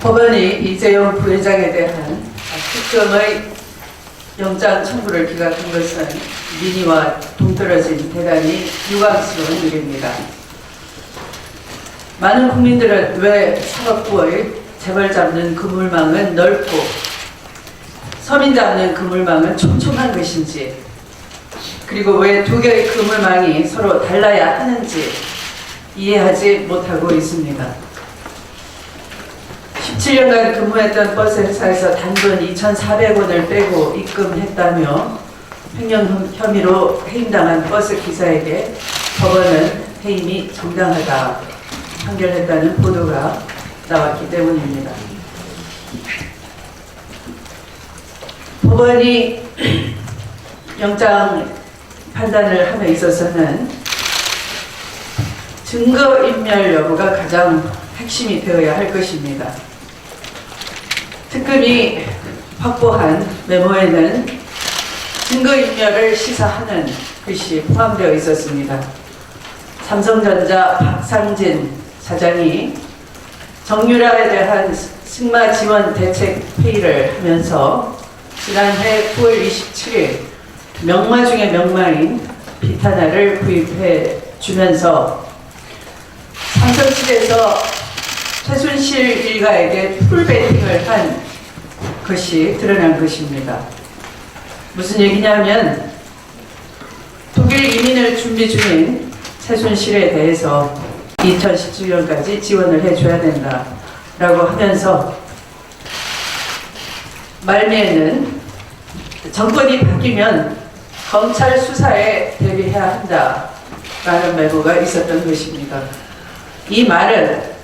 법원이 이재용 부회장에 대한 특검의 영장 청구를 기각한 것은 민의와 동떨어진 대단히 유감스러운 일입니다. 많은 국민들은 왜 사법부의 재벌 잡는 그물망은 넓고 서민 잡는 그물망은 촘촘한 것인지 그리고 왜 두 개의 그물망이 서로 달라야 하는지 이해하지 못하고 있습니다. 17년간 근무했던 버스 회사에서 단돈 2,400원을 빼고 입금했다며 횡령 혐의로 해임당한 버스 기사에게 법원은 해임이 정당하다 판결했다는 보도가 나왔기 때문입니다. 법원이 영장 판단을 함에 있어서는 증거인멸 여부가 가장 핵심이 되어야 할 것입니다. 특검이 확보한 메모에는 증거인멸을 시사하는 글씨 포함되어 있었습니다. 삼성전자 박상진 사장이 정유라에 대한 승마 지원 대책 회의를 하면서 지난해 9월 27일 명마 중의 명마인 비타나를 구입해 주면서 삼성실에서 최순실 일가에게 풀베팅을 한 것이 드러난 것입니다. 무슨 얘기냐면 독일 이민을 준비 중인 최순실에 대해서 2017년까지 지원을 해줘야 된다라고 하면서 말미에는 정권이 바뀌면 검찰 수사에 대비해야 한다라는 메모가 있었던 것입니다. 이 말은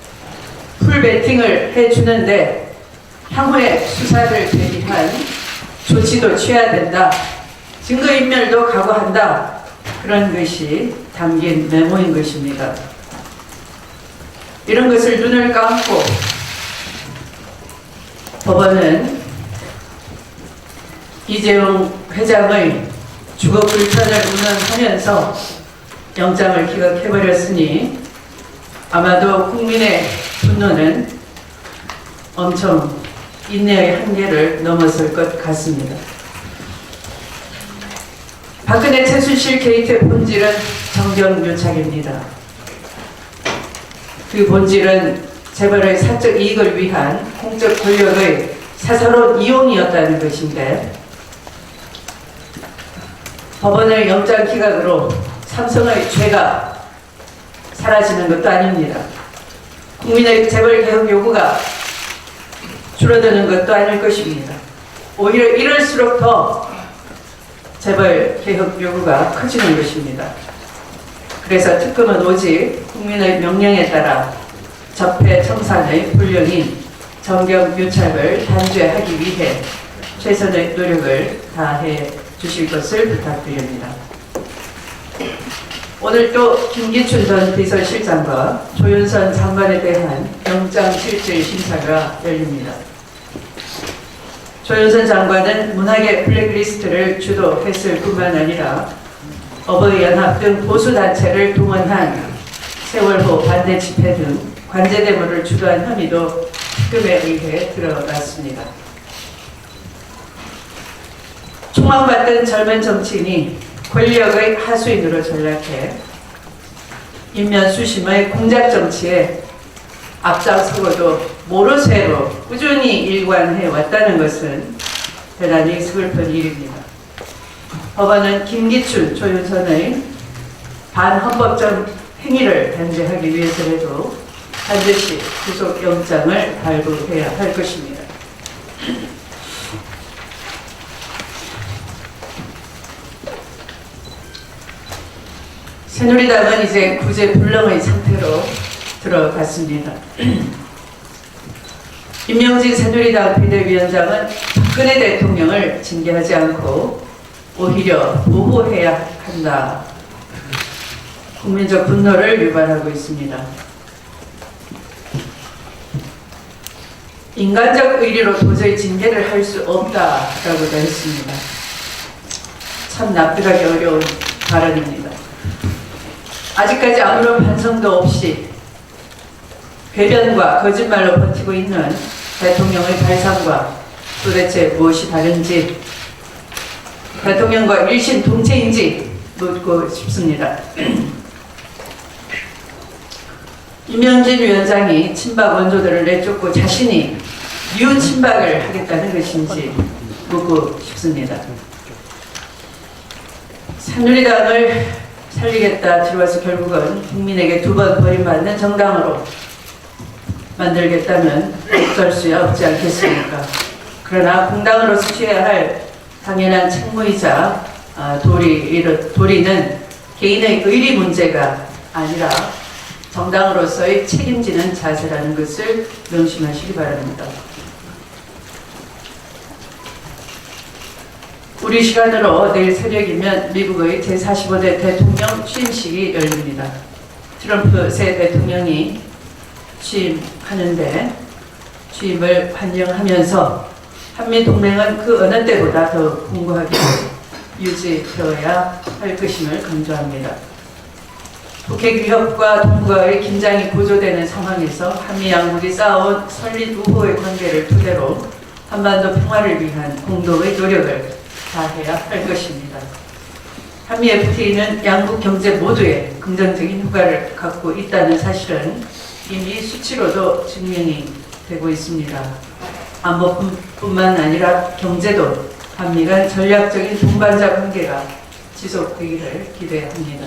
풀베팅을 해주는데 향후에 수사를 대비한 조치도 취해야 된다. 증거인멸도 각오한다. 그런 것이 담긴 메모인 것입니다. 이런 것을 눈을 감고 법원은 이재용 회장의 주거 불편을 운운하면서 영장을 기각해버렸으니 아마도 국민의 분노는 엄청 인내의 한계를 넘어설 것 같습니다. 박근혜 최순실 게이트의 본질은 정경유착입니다. 그 본질은 재벌의 사적 이익을 위한 공적 권력의 사사로운 이용이었다는 것인데 법원의 영장 기각으로 삼성의 죄가 사라지는 것도 아닙니다. 국민의 재벌 개혁 요구가 줄어드는 것도 아닐 것입니다. 오히려 이럴수록 더 재벌 개혁 요구가 커지는 것입니다. 그래서 특검은 오직 국민의 명령에 따라 적폐 청산의 불령인 정경 유착을 단죄하기 위해 최선의 노력을 다해 주실 것을 부탁드립니다. 오늘 또 김기춘 전 비서실장과 조윤선 장관에 대한 영장실질 심사가 열립니다. 조윤선 장관은 문학의 블랙리스트를 주도했을 뿐만 아니라 어버이연합 등 보수단체를 동원한 세월호 반대 집회 등 관제 대모를 주도한 혐의도 특검에 의해 드러났습니다. 총망받던 젊은 정치인이 권력의 하수인으로 전락해 인면 수심의 공작 정치에 앞장서고도 모르쇠로 꾸준히 일관해 왔다는 것은 대단히 슬픈 일입니다. 법원은 김기춘, 조윤선의 반헌법적 행위를 단죄하기 위해서라도 반드시 구속영장을 발부해야 할 것입니다. 새누리당은 이제 구제 불능의 상태로 들어갔습니다. 임명진 새누리당 비대위원장은 박근혜 대통령을 징계하지 않고 오히려 보호해야 한다. 국민적 분노를 유발하고 있습니다. 인간적 의리로 도저히 징계를 할 수 없다라고도 했습니다. 참 납득하기 어려운 발언입니다. 아직까지 아무런 반성도 없이 배변과 거짓말로 버티고 있는 대통령의 발상과 도대체 무엇이 다른지 대통령과 일심 동체인지 묻고 싶습니다. 임명진 위원장이 친박 원조들을 내쫓고 자신이 유친박을 하겠다는 것인지 묻고 싶습니다. 새누리당을 살리겠다 들어와서 결국은 국민에게 두 번 버림받는 정당으로 만들겠다면 어쩔 수야 없지 않겠습니까? 그러나 공당으로서 취해야 할 당연한 책무이자 아, 도리, 도리는 개인의 의리 문제가 아니라 정당으로서의 책임지는 자세라는 것을 명심하시기 바랍니다. 우리 시간으로 내일 새벽이면 미국의 제45대 대통령 취임식이 열립니다. 트럼프 새 대통령이 취임하는데 취임을 환영하면서 한미 동맹은 그 어느 때보다 더 공고하게 유지되어야 할 것임을 강조합니다. 북핵 위협과 동북아의 긴장이 고조되는 상황에서 한미 양국이 쌓아온 설립 우호의 관계를 토대로 한반도 평화를 위한 공동의 노력을 다해야 할 것입니다. 한미 FTA는 양국 경제 모두에 긍정적인 효과를 갖고 있다는 사실은 이미 수치로도 증명이 되고 있습니다. 안보뿐만 아니라 경제도 한미 간 전략적인 동반자 관계가 지속되기를 기대합니다.